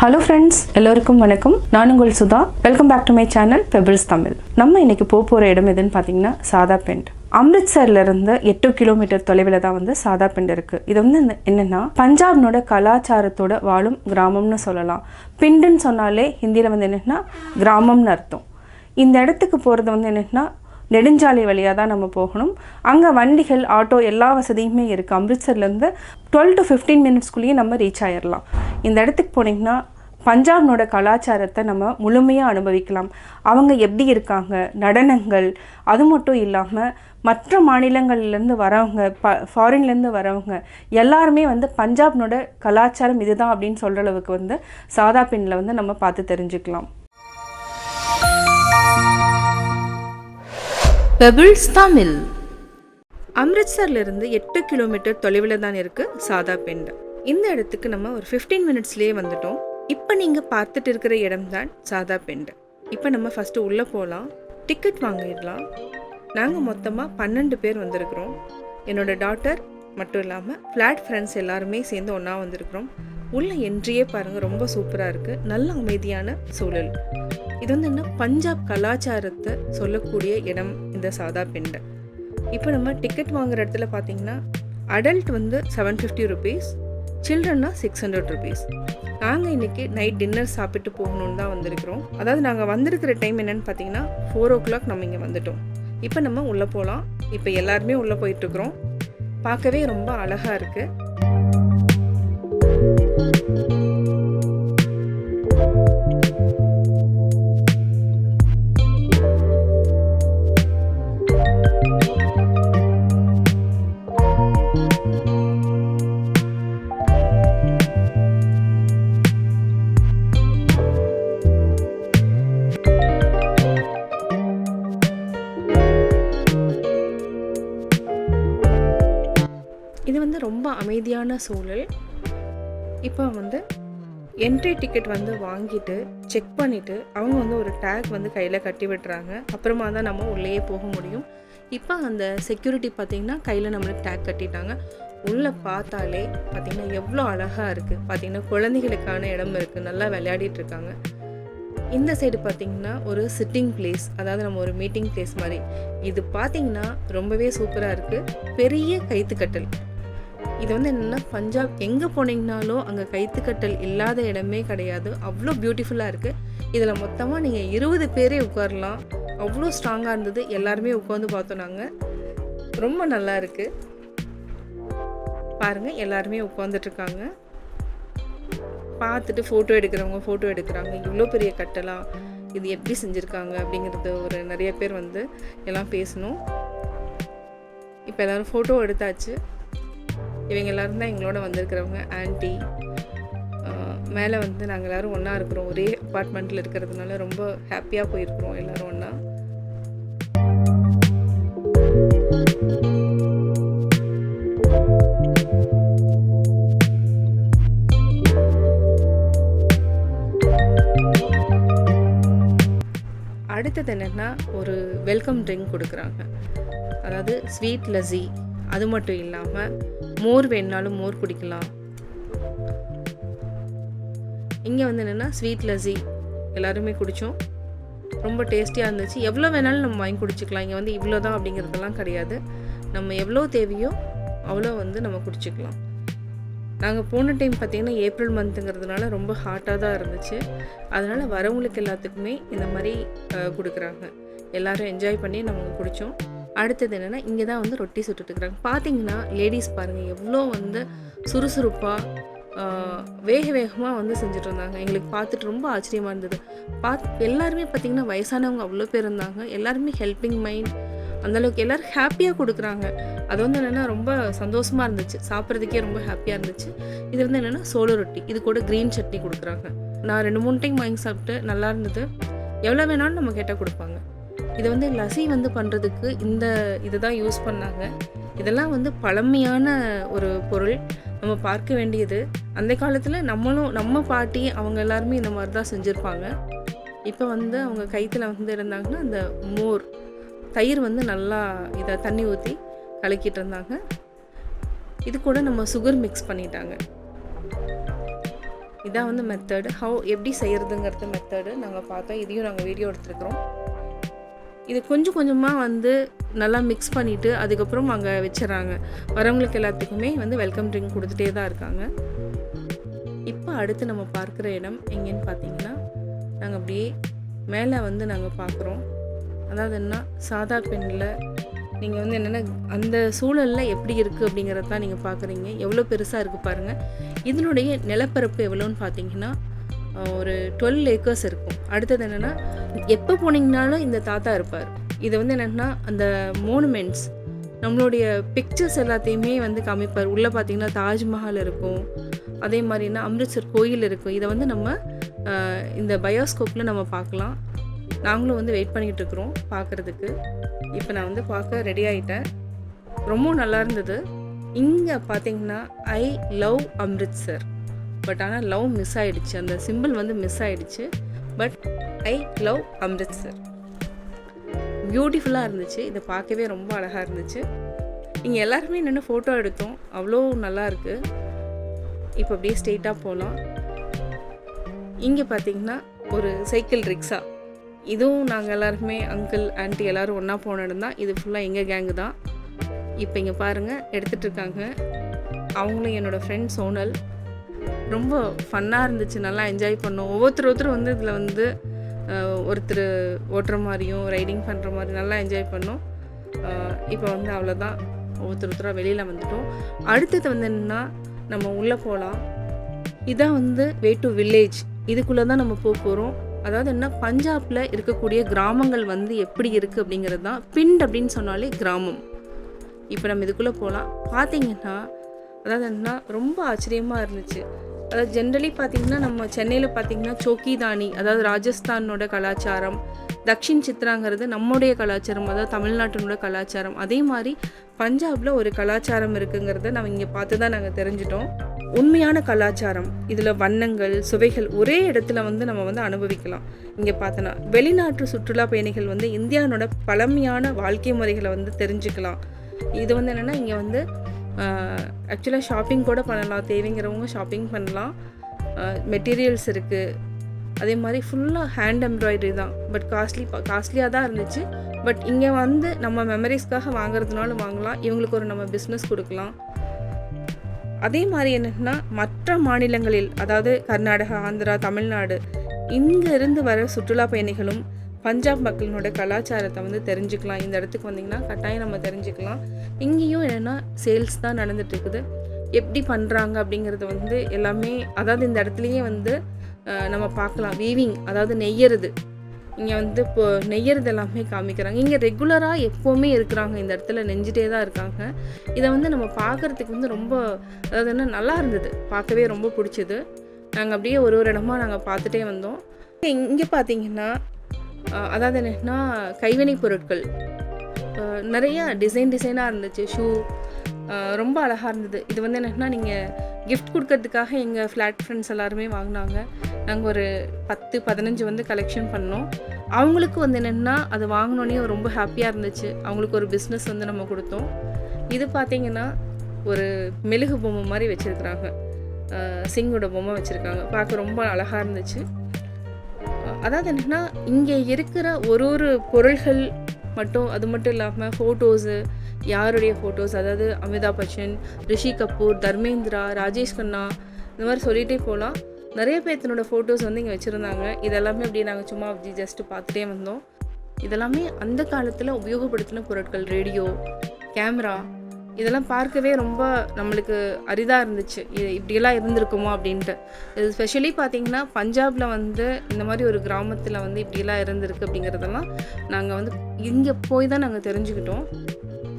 Hello friends எல்லோருக்கும் வணக்கம். நான் உங்கள் Sudha. Welcome back to my channel pebbles Tamil நம்ம இன்னைக்கு போக போகிற இடம் எதுன்னு பார்த்தீங்கன்னா சாதா பெண்ட். அம்ரித்சர்ல இருந்து எட்டு கிலோமீட்டர் தொலைவில் தான் வந்து சாதா பெண்ட் இருக்கு. இது வந்து என்னென்னா என்னன்னா பஞ்சாப்னோட கலாச்சாரத்தோட வாழும் கிராமம்னு சொல்லலாம். பிண்டுன்னு சொன்னாலே ஹிந்தியில் வந்து என்னென்னா கிராமம்னு அர்த்தம். இந்த இடத்துக்கு போகிறது வந்து என்னென்னா நெடுஞ்சாலை வழியாக தான் நம்ம போகணும். அங்கே வண்டிகள் ஆட்டோ எல்லா வசதியுமே இருக்குது அம்ரித்சர்லேருந்து டுவெல் டு ஃபிஃப்டீன் மினிட்ஸ்க்குள்ளேயே நம்ம ரீச் ஆயிடலாம் இந்த இடத்துக்கு போனீங்கன்னா பஞ்சாப்னோட கலாச்சாரத்தை நம்ம முழுமையாக அனுபவிக்கலாம். அவங்க எப்படி இருக்காங்க நடனங்கள் அது மட்டும் இல்லாமல் மற்ற மாநிலங்கள்லேருந்து வரவங்க ப ஃபாரின்லேருந்து வரவங்க எல்லாருமே வந்து பஞ்சாப்னோட கலாச்சாரம் இதுதான் அப்படின்னு சொல்கிற அளவுக்கு வந்து சாதா பெண்ணில் வந்து நம்ம பார்த்து தெரிஞ்சுக்கலாம். பெபிள்ஸ் தமிழ் அம்ரித்சர்ல இருந்து எட்டு கிலோமீட்டர் தொலைவில் தான் இருக்கு சாதா பெண்ட் இந்த இடத்துக்கு நம்ம ஒரு 15 மினிட்ஸ்லேயே வந்துட்டோம். இப்போ நீங்கள் பார்த்துட்டு இருக்கிற இடம் தான் சாதா பெண்டு. இப்போ நம்ம ஃபஸ்ட்டு உள்ளே போகலாம் டிக்கெட் வாங்கிடலாம். நாங்கள் மொத்தமாக பன்னெண்டு பேர் வந்திருக்கிறோம். என்னோடய டாட்டர் மட்டும் இல்லாமல் ஃப்ளாட் ஃப்ரெண்ட்ஸ் எல்லாருமே சேர்ந்து ஒன்றா வந்திருக்கிறோம். உள்ள என்ட்ரியே பாருங்கள் ரொம்ப சூப்பராக இருக்குது நல்ல அமைதியான சூழல். இது வந்து என்ன? பஞ்சாப் கலாச்சாரத்தை சொல்லக்கூடிய இடம் இந்த சாதா பெண்டை. இப்போ நம்ம டிக்கெட் வாங்குற இடத்துல பார்த்தீங்கன்னா அடல்ட் வந்து செவன் ஃபிஃப்டி ருபீஸ் சில்ட்ரன்னா சிக்ஸ் ஹண்ட்ரட் ருபீஸ். நாங்கள் இன்றைக்கி நைட் டின்னர் சாப்பிட்டு போகணுன்னு தான் வந்திருக்கிறோம். அதாவது நாங்கள் வந்திருக்கிற டைம் என்னன்னு பார்த்தீங்கன்னா ஃபோர் ஓ கிளாக் நம்ம இங்கே வந்துட்டோம். இப்போ நம்ம உள்ளே போகலாம் இப்போ எல்லாருமே உள்ளே போயிட்டுருக்குறோம். பார்க்கவே ரொம்ப அழகாக இருக்குது அமைதியான சூழல். இப்போ வந்து என்ட்ரி டிக்கெட் வந்து வாங்கிட்டு செக் பண்ணிவிட்டு அவங்க வந்து ஒரு டேக் வந்து கையில் கட்டி விட்டுறாங்க. அப்புறமா தான் நம்ம உள்ளேயே போக முடியும். இப்போ அந்த செக்யூரிட்டி பார்த்திங்கன்னா கையில் நம்மளுக்கு டேக் கட்டிட்டாங்க. உள்ளே பார்த்தாலே பார்த்திங்கன்னா எவ்வளோ அழகாக இருக்குது பார்த்திங்கன்னா குழந்தைகளுக்கான இடம் இருக்குது நல்லா விளையாடிட்டு இருக்காங்க. இந்த சைடு பார்த்திங்கன்னா ஒரு சிட்டிங் பிளேஸ் அதாவது நம்ம ஒரு மீட்டிங் பிளேஸ் மாதிரி. இது பார்த்திங்கன்னா ரொம்பவே சூப்பராக இருக்குது பெரிய கைத்துக்கட்டல். இது வந்து என்னென்னா பஞ்சாப் எங்கே போனீங்கனாலும் அங்கே கைத்துக்கட்டல் இல்லாத இடமே கிடையாது. அவ்வளோ பியூட்டிஃபுல்லாக இருக்குது இதில் மொத்தமாக நீங்கள் இருபது பேரே உட்காரலாம். அவ்வளோ ஸ்ட்ராங்காக இருந்தது. எல்லாருமே உட்காந்து பார்த்தோம் நாங்கள் ரொம்ப நல்லா இருக்குது பாருங்கள் எல்லாருமே உட்காந்துட்ருக்காங்க பார்த்துட்டு ஃபோட்டோ எடுக்கிறவங்க ஃபோட்டோ எடுக்கிறாங்க. இவ்வளோ பெரிய கட்டலாம் இது எப்படி செஞ்சுருக்காங்க? அப்படிங்கிறது ஒரு நிறைய பேர் வந்து எல்லாம் பேசணும். இப்போ எல்லோரும் ஃபோட்டோ எடுத்தாச்சு. இவங்க எல்லோரும் தான் எங்களோட வந்திருக்கிறவங்க ஆன்ட்டி மேலே வந்து நாங்கள் எல்லோரும் ஒன்றா இருக்கிறோம். ஒரே அப்பார்ட்மெண்ட்டில் இருக்கிறதுனால ரொம்ப ஹாப்பியாக போயிருக்கிறோம் எல்லோரும் ஒன்றா அடுத்தது என்னென்னா ஒரு வெல்கம் ட்ரிங்க் கொடுக்குறாங்க. அதாவது ஸ்வீட் லஸ்ஸி அது மட்டும் இல்லாமல் மோர் வேணுனாலும் மோர் குடிக்கலாம். இங்கே வந்து என்னென்னா ஸ்வீட் லஸ்ஸி எல்லாருமே குடித்தோம் ரொம்ப டேஸ்டியாக இருந்துச்சு. எவ்வளோ வேணாலும் நம்ம வாங்கி குடிச்சிக்கலாம். இங்கே வந்து இவ்வளோ தான் அப்படிங்கிறதெல்லாம் கிடையாது. நம்ம எவ்வளோ தேவையோ அவ்வளோ வந்து நம்ம குடிச்சிக்கலாம். நாங்கள் போன டைம் பார்த்திங்கன்னா ஏப்ரல் மந்த்துங்கிறதுனால ரொம்ப ஹாட்டாக தான் இருந்துச்சு. அதனால் வரவங்களுக்கு எல்லாத்துக்குமே இந்த மாதிரி கொடுக்குறாங்க. எல்லோரும் என்ஜாய் பண்ணி நம்ம குடித்தோம் அடுத்தது என்னென்னா இங்கே தான் வந்து ரொட்டி சுட்டுட்டு இருக்கிறாங்க. பார்த்தீங்கன்னா லேடிஸ் பாருங்கள் எவ்வளோ வந்து சுறுசுறுப்பாக வேக வேகமாக வந்து செஞ்சுட்டு இருந்தாங்க. எங்களுக்கு பார்த்துட்டு ரொம்ப ஆச்சரியமாக இருந்தது. பாத் எல்லாருமே பார்த்திங்கன்னா வயசானவங்க அவ்வளோ பேர் இருந்தாங்க. எல்லாருமே ஹெல்பிங் மைண்ட் அந்தளவுக்கு எல்லோரும் ஹாப்பியாக கொடுக்குறாங்க. அது வந்து என்னென்னா ரொம்ப சந்தோஷமாக இருந்துச்சு. சாப்பிட்றதுக்கே ரொம்ப ஹாப்பியாக இருந்துச்சு. இது வந்து என்னென்னா சோள ரொட்டி. இது கூட க்ரீன் சட்னி கொடுக்குறாங்க. நான் ரெண்டு மூணு டைம் வாங்கி சாப்பிட்டு நல்லா இருந்தது. எவ்வளோ வேணாலும் நம்ம கேட்டால் கொடுப்பாங்க. இது வந்து லசி வந்து பண்ணுறதுக்கு இந்த இதுதான் யூஸ் பண்ணாங்க. இதெல்லாம் வந்து பழமையான ஒரு பொருள். நம்ம பார்க்க வேண்டியது. அந்த காலத்தில் நம்மளும் நம்ம பாட்டி அவங்க எல்லாருமே இந்த மாதிரி தான் செஞ்சுருப்பாங்க. இப்போ வந்து அவங்க கைத்தில் வந்து இருந்தாங்கன்னா அந்த மோர் தயிர் வந்து நல்லா இதை தண்ணி ஊற்றி கலக்கிட்டு இருந்தாங்க. இது கூட நம்ம சுகர் மிக்ஸ் பண்ணிட்டாங்க. இதான் வந்து மெத்தடு ஹவு எப்படி செய்கிறதுங்கிறது மெத்தடு நாங்கள் பார்த்தோம். இதையும் நாங்கள் வீடியோ எடுத்துருக்குறோம். இது கொஞ்சம் கொஞ்சமாக வந்து நல்லா மிக்ஸ் பண்ணிவிட்டு அதுக்கப்புறம் அங்கே வச்சிடறாங்க. வரவங்களுக்கு எல்லாத்துக்குமே வந்து வெல்கம் ட்ரிங்க் கொடுத்துட்டே தான் இருக்காங்க. இப்போ அடுத்து நம்ம பார்க்குற இடம் எங்கேன்னு பார்த்தீங்கன்னா நாங்கள் அப்படியே மேலே வந்து நாங்கள் பார்க்குறோம். அதாவது என்ன சாதா பெண்ணில் நீங்கள் வந்து என்னென்ன அந்த சூழலில் எப்படி இருக்குது அப்படிங்கிறத தான் நீங்கள் பார்க்குறீங்க. எவ்வளோ பெருசாக இருக்குது பாருங்கள் இதனுடைய நிலப்பரப்பு எவ்வளோன்னு பார்த்தீங்கன்னா ஒரு டுவெல் ஏக்கர்ஸ் இருக்கும். அடுத்தது என்னென்னா எப்போ போனீங்கனாலும் இந்த தாத்தா இருப்பார். இது வந்து என்னென்னா அந்த மோனுமெண்ட்ஸ் நம்மளுடைய பிக்சர்ஸ் எல்லாத்தையுமே வந்து காமிப்பார். உள்ளே பார்த்தீங்கன்னா தாஜ்மஹால் இருக்கும். அதே மாதிரினா அம்ரித்சர் கோயில் இருக்கும். இதை வந்து நம்ம இந்த பயோஸ்கோப்பில் நம்ம பார்க்கலாம். நாங்களும் வந்து வெயிட் பண்ணிகிட்டு இருக்கிறோம் பார்க்குறதுக்கு. இப்போ நான் வந்து பார்க்க ரெடி ஆகிட்டேன் ரொம்ப நல்லா இருந்தது. இங்கே பார்த்தீங்கன்னா ஐ லவ் அம்ரித்சர். பட் ஆனால் லவ் மிஸ் ஆயிடுச்சு. அந்த சிம்பிள் வந்து மிஸ் ஆயிடுச்சு. பட் ஐ லவ் அம்ரித்சர் பியூட்டிஃபுல்லாக இருந்துச்சு. இதை பார்க்கவே ரொம்ப அழகாக இருந்துச்சு. இங்கே எல்லாருமே நின்று ஃபோட்டோ எடுத்தோம். அவ்வளோ நல்லாயிருக்கு இப்போ அப்படியே ஸ்ட்ரெயிட்டாக போகலாம் இங்கே பார்த்தீங்கன்னா ஒரு சைக்கிள் ரிக்ஷா இதுவும் நாங்கள் எல்லாருமே அங்கிள் ஆன்ட்டி எல்லோரும் ஒன்றா போன இடம் தான். இது ஃபுல்லாக எங்கள் கேங்கு தான். இப்போ இங்கே பாருங்கள் எடுத்துகிட்டு இருக்காங்க. அவங்களும் என்னோடய ஃப்ரெண்ட் சோனல் ரொம்ப ஃபன்னாக இருந்துச்சு. நல்லா என்ஜாய் பண்ணோம். ஒவ்வொருத்தர் ஒருத்தர் வந்து இதில் வந்து ஒருத்தர் ஓட்டுற மாதிரியும் ரைடிங் பண்ணுற மாதிரி நல்லா என்ஜாய் பண்ணோம். இப்போ வந்து அவ்வளோதான் ஒவ்வொருத்தர் ஒருத்தராக வெளியில் வந்துட்டோம். அடுத்தது வந்து என்னென்னா நம்ம உள்ளே போகலாம் இதான் வந்து வே டு வில்லேஜ் இதுக்குள்ளே தான் நம்ம போக போகிறோம் அதாவது என்ன பஞ்சாபில் இருக்கக்கூடிய கிராமங்கள் வந்து எப்படி இருக்குது அப்படிங்கிறது தான் பிண்ட் அப்படின்னு சொன்னாலே கிராமம். இப்போ நம்ம இதுக்குள்ளே போகலாம் பார்த்தீங்கன்னா அதாவது என்ன ரொம்ப ஆச்சரியமாக இருந்துச்சு. அதாவது ஜென்ரலி பார்த்தீங்கன்னா நம்ம சென்னையில் பார்த்தீங்கன்னா சோக்கிதானி அதாவது ராஜஸ்தானோட கலாச்சாரம் தக்ஷின் சித்ராங்கிறது நம்முடைய கலாச்சாரம் அதாவது தமிழ்நாட்டினோட கலாச்சாரம். அதே மாதிரி பஞ்சாபில் ஒரு கலாச்சாரம் இருக்குங்கிறத நம்ம இங்கே பார்த்து தான் நாங்கள் தெரிஞ்சிட்டோம். உண்மையான கலாச்சாரம். இதில் வண்ணங்கள் சுவைகள் ஒரே இடத்துல வந்து நம்ம வந்து அனுபவிக்கலாம். இங்கே பார்த்தோன்னா வெளிநாட்டு சுற்றுலா பயணிகள் வந்து இந்தியானோட பழமையான வாழ்க்கை முறைகளை வந்து தெரிஞ்சுக்கலாம். இது வந்து என்னென்னா இங்கே வந்து ஆக்சுவலாக ஷாப்பிங் கூட பண்ணலாம். தேவைங்கிறவங்க ஷாப்பிங் பண்ணலாம். மெட்டீரியல்ஸ் இருக்குது அதே மாதிரி ஃபுல்லாக ஹேண்ட் எம்ப்ராய்டரி தான். பட் காஸ்ட்லி காஸ்ட்லியாக தான் இருந்துச்சு. பட் இங்கே வந்து நம்ம மெமரிஸ்க்காக வாங்குறதுனாலும் வாங்கலாம். இவங்களுக்கு ஒரு நம்ம பிஸ்னஸ் கொடுக்கலாம். அதே மாதிரி என்னன்னா மற்ற மாநிலங்களில் அதாவது கர்நாடகா ஆந்திரா தமிழ்நாடு இங்கிருந்து வர சுற்றுலா பயணிகளும் பஞ்சாப் மக்களினோட கலாச்சாரத்தை வந்து தெரிஞ்சுக்கலாம். இந்த இடத்துக்கு வந்தீங்கன்னா கட்டாயம் நம்ம தெரிஞ்சுக்கலாம். இங்கேயும் என்னென்னா சேல்ஸ் தான் நடந்துகிட்ருக்குது எப்படி பண்ணுறாங்க அப்படிங்கிறது வந்து எல்லாமே அதாவது இந்த இடத்துலையே வந்து நம்ம பார்க்கலாம். வீவிங் அதாவது நெய்யறது. இங்கே வந்து இப்போ நெய்யறது எல்லாமே காமிக்கிறாங்க. இங்கே ரெகுலராக எப்போவுமே இருக்கிறாங்க. இந்த இடத்துல நெஞ்சிட்டே தான் இருக்காங்க. இதை வந்து நம்ம பார்க்குறதுக்கு வந்து ரொம்ப அதாவது என்ன நல்லா இருந்தது. பார்க்கவே ரொம்ப பிடிச்சது. நாங்கள் அப்படியே ஒரு ஒரு இடமா நாங்கள் பார்த்துட்டே வந்தோம். இங்கே பார்த்தீங்கன்னா அதாவது என்னன்னா கைவினைப் பொருட்கள். நிறைய டிசைன் டிசைனாக இருந்துச்சு. ஷூ ரொம்ப அழகாக இருந்தது. இது வந்து என்னென்னா நீங்கள் கிஃப்ட் கொடுக்கறதுக்காக எங்கள் ஃப்ளாட் ஃப்ரெண்ட்ஸ் எல்லாருமே வாங்கினாங்க. நாங்கள் ஒரு பத்து பதினஞ்சு வந்து கலெக்ஷன் பண்ணோம். அவங்களுக்கு வந்து என்னென்னா அது வாங்கினோன்னே ரொம்ப ஹாப்பியாக இருந்துச்சு. அவங்களுக்கு ஒரு பிஸ்னஸ் வந்து நம்ம கொடுத்தோம். இது பார்த்தீங்கன்னா ஒரு மெழுகு பொம்மை மாதிரி வச்சுருக்குறாங்க. சிங்கோட பொம்மை வச்சுருக்காங்க. பார்க்க ரொம்ப அழகாக இருந்துச்சு. அதாவது என்னன்னா இங்கே இருக்கிற ஒரு ஒரு பொருள்கள் மட்டும் அது மட்டும் இல்லாமல் ஃபோட்டோஸு யாருடைய ஃபோட்டோஸ் அதாவது அமிதாப் பச்சன் ரிஷி கபூர் தர்மேந்திரா ராஜேஷ் கண்ணா இந்த மாதிரி சொல்லிகிட்டே போகலாம் நிறைய பேர்த்தனோட ஃபோட்டோஸ் வந்து இங்கே வச்சுருந்தாங்க. இதெல்லாமே அப்படியே நாங்கள் சும்மா அப்படி ஜஸ்ட்டு பார்த்துட்டே வந்தோம். இதெல்லாமே அந்த காலத்தில் உபயோகப்படுத்தின பொருட்கள். ரேடியோ கேமரா இதெல்லாம் பார்க்கவே ரொம்ப நம்மளுக்கு அரிதாக இருந்துச்சு. இது இப்படியெல்லாம் இருந்திருக்குமோ அப்படின்ட்டு. இது ஸ்பெஷலி பார்த்தீங்கன்னா பஞ்சாபில் வந்து இந்த மாதிரி ஒரு கிராமத்தில் வந்து இப்படியெல்லாம் இருந்திருக்கு அப்படிங்கிறதெல்லாம் நாங்கள் வந்து இங்கே போய் தான் நாங்கள் தெரிஞ்சுக்கிட்டோம்.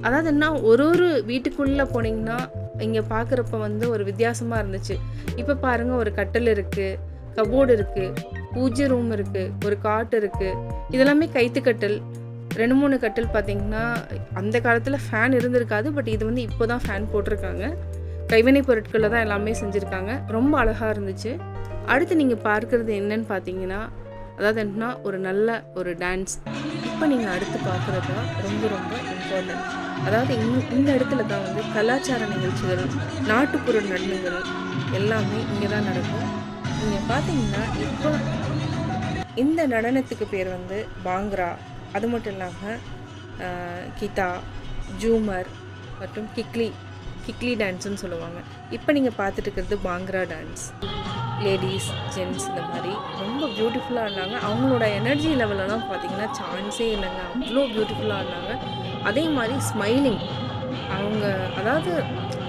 அதாவது என்ன ஒரு ஒரு வீட்டுக்குள்ளே போனீங்கன்னா இங்கே பார்க்குறப்ப வந்து ஒரு வித்தியாசமாக இருந்துச்சு. இப்போ பாருங்கள் ஒரு கட்டில் இருக்குது கபோர்டு இருக்குது பூஜை ரூம் இருக்குது ஒரு காட் இருக்குது இதெல்லாமே கைத்துக்கட்டல். ரெண்டு மூணு கட்டில் பார்த்தீங்கன்னா அந்த காலத்தில் ஃபேன் இருந்திருக்காது பட் இது வந்து இப்போ தான் ஃபேன் போட்டிருக்காங்க. கைவினைப் பொருட்களில் தான் எல்லாமே செஞ்சுருக்காங்க. ரொம்ப அழகாக இருந்துச்சு. அடுத்து நீங்கள் பார்க்குறது என்னன்னு பார்த்தீங்கன்னா அதாவது என்னன்னா ஒரு நல்ல ஒரு டான்ஸ் இப்போ நீங்கள் அடுத்து பார்க்குறது தான் ரொம்ப ரொம்ப இம்பார்ட்டன்ட் அதாவது இந்த இந்த இடத்துல தான் வந்து கலாச்சார நிகழ்ச்சிகள் நாட்டுப்புற நடனங்கள் எல்லாமே இங்கே தான் நடக்கும். நீங்கள் பார்த்தீங்கன்னா இப்போ இந்த நடனத்துக்கு பேர் வந்து பாங்க்ரா. அது மட்டும் இல்லாமல் கிதா ஜூமர் மற்றும் கிக்லி கிக்லி டான்ஸுன்னு சொல்லுவாங்க. இப்போ நீங்கள் பார்த்துட்டு இருக்கிறது பாங்க்ரா டான்ஸ் லேடிஸ் ஜென்ட்ஸ் இந்த மாதிரி ரொம்ப பியூட்டிஃபுல்லாக இருந்தாங்க. அவங்களோட எனர்ஜி லெவலெல்லாம் பார்த்தீங்கன்னா சான்ஸே இல்லைங்க. அவ்வளோ பியூட்டிஃபுல்லாக இருந்தாங்க. அதே மாதிரி ஸ்மைலிங் அவங்க அதாவது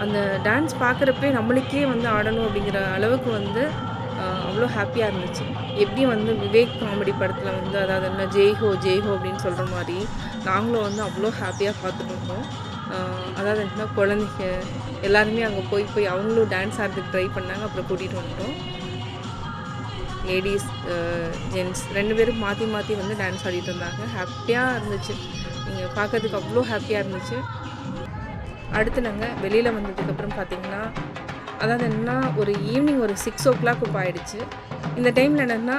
அந்த டான்ஸ் பார்க்குறப்பே நம்மளுக்கே வந்து ஆடணும் அப்படிங்கிற அளவுக்கு வந்து அவ்வளோ ஹாப்பியாக இருந்துச்சு. எப்படி வந்து விவேக் காமெடி படத்தில் வந்து அதாவது என்ன ஜெய் ஹோ ஜெய் ஹோ அப்படின்னு சொல்கிற மாதிரி நாங்களும் வந்து அவ்வளோ ஹாப்பியாக பார்த்துட்ருக்கோம் அதாவது என்ன குழந்தைங்க எல்லாருமே அங்கே போய் போய் அவங்களும் டான்ஸ் ஆடுறதுக்கு ட்ரை பண்ணாங்க. அப்புறம் கூட்டிகிட்டு வந்துட்டோம். லேடிஸ் ஜென்ட்ஸ் ரெண்டு பேரும் மாற்றி மாற்றி வந்து டான்ஸ் ஆடிட்டு இருந்தாங்க. ஹாப்பியாக இருந்துச்சு. நீங்கள் பார்க்கறதுக்கு அவ்வளோ ஹாப்பியாக இருந்துச்சு. அடுத்து நாங்கள் வெளியில் வந்ததுக்கப்புறம் பார்த்திங்கன்னா அதாவது என்னென்னா ஒரு ஈவினிங் ஒரு சிக்ஸ் ஓ கிளாக் இப்போ ஆகிடுச்சு இந்த டைமில் என்னென்னா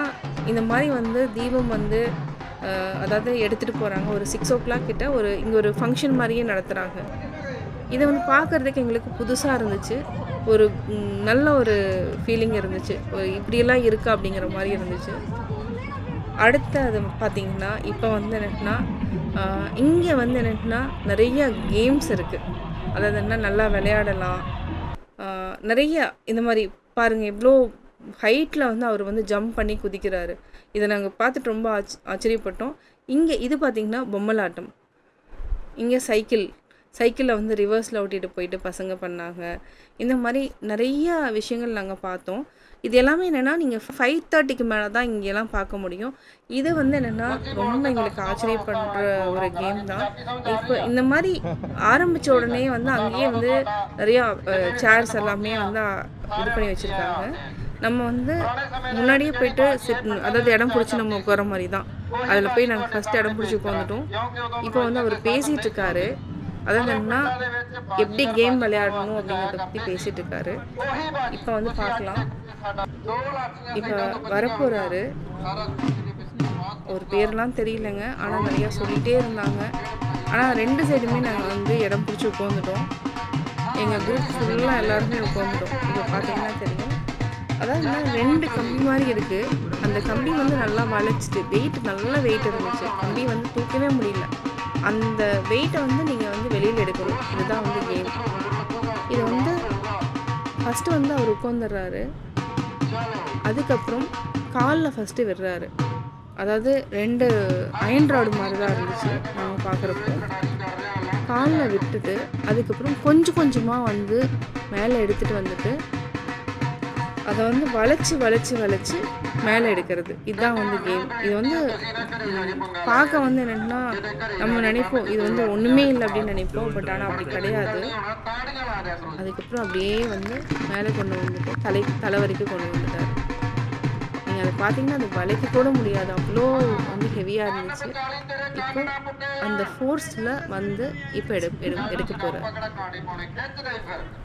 இந்த மாதிரி வந்து தீபம் வந்து அதாவது எடுத்துகிட்டு போகிறாங்க ஒரு சிக்ஸ் ஓ கிளாக் கிட்ட ஒரு இங்கே ஒரு ஃபங்க்ஷன் மாதிரியே நடத்துகிறாங்க இதை வந்து பார்க்குறதுக்கு எங்களுக்கு புதுசாக இருந்துச்சு. ஒரு நல்ல ஒரு ஃபீலிங் இருந்துச்சு. ஒரு இப்படியெல்லாம் இருக்கா அப்படிங்கிற மாதிரி இருந்துச்சு. அடுத்து அது பார்த்தீங்கன்னா இப்போ வந்து என்னென்னா இங்கே வந்து என்னென்னா நிறைய கேம்ஸ் இருக்குது அதாவது என்ன நல்லா விளையாடலாம். நிறையா இந்த மாதிரி பாருங்கள் எவ்வளோ ஹைட்டில் வந்து அவர் வந்து ஜம்ப் பண்ணி குதிக்கிறாரு. இதை நாங்கள் பார்த்துட்டு ரொம்ப ஆச் ஆச்சரியப்பட்டோம். இங்கே இது பார்த்திங்கன்னா பொம்மலாட்டம் இங்கே சைக்கிள் சைக்கிளில் வந்து ரிவர்ஸில் ஓட்டிகிட்டு போயிட்டு பசங்க பண்ணாங்க. இந்த மாதிரி நிறையா விஷயங்கள் நாங்கள் பார்த்தோம். இது எல்லாமே என்னென்னா நீங்கள் ஃபைவ் தேர்ட்டிக்கு மேலே தான் இங்கெல்லாம் பார்க்க முடியும். இது வந்து என்னென்னா ரொம்ப எங்களுக்கு ஆச்சரியப்படுற ஒரு கேம் தான். இப்போ இந்த மாதிரி ஆரம்பித்த உடனே வந்து அங்கேயே வந்து நிறையா சேர்ஸ் எல்லாமே வந்து இது பண்ணி வச்சுருக்காங்க. நம்ம வந்து முன்னாடியே போயிட்டு செட் அதாவது இடம் பிடிச்சி நம்ம உட்கார மாதிரி தான் அதில் போய் நாங்கள் ஃபஸ்ட்டு இடம் பிடிச்சி உட்காந்துட்டோம் இப்போ வந்து அவர் பேசிகிட்டு இருக்காரு. அதாவது என்னன்னா எப்படி கேம் விளையாடணும் அப்படிங்கிறத பற்றி பேசிகிட்டு இருக்காரு இப்போ வந்து பார்க்கலாம். இப்போ வரப்போகிறாரு ஒரு பேர்லாம் தெரியலங்க. ஆனால் நிறையா சொல்லிகிட்டே இருந்தாங்க. ஆனால் ரெண்டு சைடுமே நாங்கள் வந்து இடம் பிடிச்சி உட்காந்துட்டோம் எங்கள் குரூப் ஃபுல்லாக எல்லாருமே உட்காந்துட்டோம் இப்போ பார்த்தீங்கன்னா தெரியும். அதாவது ரெண்டு கம்பி மாதிரி இருக்குது அந்த கம்பி வந்து நல்லா வளைச்சிட்டு வெயிட் நல்ல வெயிட் இருந்துச்சு. கம்பி வந்து தூக்கவே முடியல. அந்த வெயிட்டை வந்து நீங்கள் வந்து வெளியில் எடுக்கணும். இதுதான் வந்து கேம் இது வந்து ஃபஸ்ட்டு வந்து அவர் உட்காந்துடுறாரு அதுக்கப்புறம் காலில் ஃபஸ்ட்டு விடுறாரு. அதாவது ரெண்டு அயன் ராடு மாதிரி தான் இருந்துச்சு நாங்கள் பார்க்குறப்போ. காலில் விட்டுட்டு அதுக்கப்புறம் கொஞ்சம் கொஞ்சமாக வந்து மேலே எடுத்துகிட்டு வந்துட்டு அதை வந்து வளைச்சி வளைச்சி வளைச்சி மேலே எடுக்கிறது. இதுதான் வந்து கேம் இது வந்து பார்க்க வந்து என்னென்னா நம்ம நினைப்போம். இது வந்து ஒன்றுமே இல்லை அப்படின்னு நினைப்போம். பட் ஆனால் அப்படி கிடையாது. அதுக்கப்புறம் அப்படியே வந்து மேலே கொண்டு வந்துட்டு தலை தலை வரைக்கும் கொண்டு வந்துட்டார். நீங்கள் அதை பார்த்தீங்கன்னா அது வளைக்க கூட முடியாது. அவ்வளோ வந்து ஹெவியாக இருந்துச்சு. இப்போ அந்த ஃபோர்ஸில் வந்து இப்போ எடு எடு எடுக்க போகிறேன்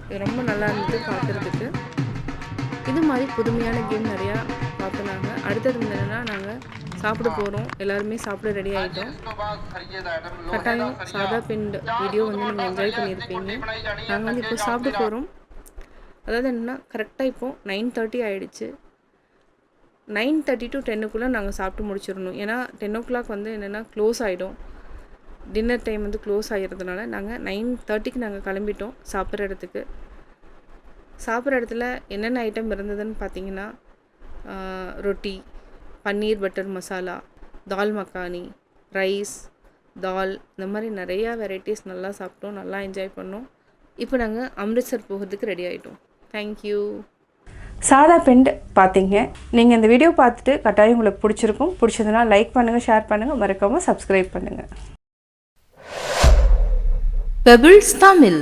இது ரொம்ப நல்லா இருந்தது பார்க்குறதுக்கு. இது மாதிரி புதுமையான கேம் நிறையா பார்த்தோம் நாங்கள் அடுத்தது என்னென்னா நாங்கள் சாப்பிட போகிறோம் எல்லாருமே சாப்பிட ரெடி ஆகிட்டோம் கட்டாயம் சாதா பெண்ட் வீடியோ வந்து நீங்கள் என்ஜாய் பண்ணியிருப்பீங்க. நாங்கள் வந்து இப்போ சாப்பிட போகிறோம் அதாவது என்னென்னா கரெக்டாக இப்போது நைன் தேர்ட்டி ஆகிடுச்சு நைன் தேர்ட்டி டு டென்னுக்குள்ளே நாங்கள் சாப்பிட்டு முடிச்சிடணும். ஏன்னா டென் ஓ கிளாக் வந்து என்னென்னா க்ளோஸ் ஆகிடும் டின்னர் டைம் வந்து க்ளோஸ் ஆகிறதுனால நாங்கள் நைன் தேர்ட்டிக்கு நாங்கள் கிளம்பிட்டோம் சாப்பிட்ற இடத்துக்கு. சாப்பிட்ற இடத்துல என்னென்ன ஐட்டம் இருந்ததுன்னு பார்த்தீங்கன்னா ரொட்டி பன்னீர் பட்டர் மசாலா தால் மக்கானி ரைஸ் தால் இந்த மாதிரி நிறையா வெரைட்டிஸ் நல்லா சாப்பிட்டோம் நல்லா என்ஜாய் பண்ணோம். இப்போ நாங்கள் அம்ரித்சர் போகிறதுக்கு ரெடி ஆகிட்டோம் தேங்க்யூ சாதா பெண்ட் பார்த்தீங்க. நீங்கள் இந்த வீடியோ பார்த்துட்டு கட்டாயம் உங்களுக்கு பிடிச்சிருக்கும். பிடிச்சதுன்னா லைக் பண்ணுங்கள் ஷேர் பண்ணுங்கள் மறக்காமல் சப்ஸ்கிரைப் பண்ணுங்கள் பெபிள்ஸ் தமிழ்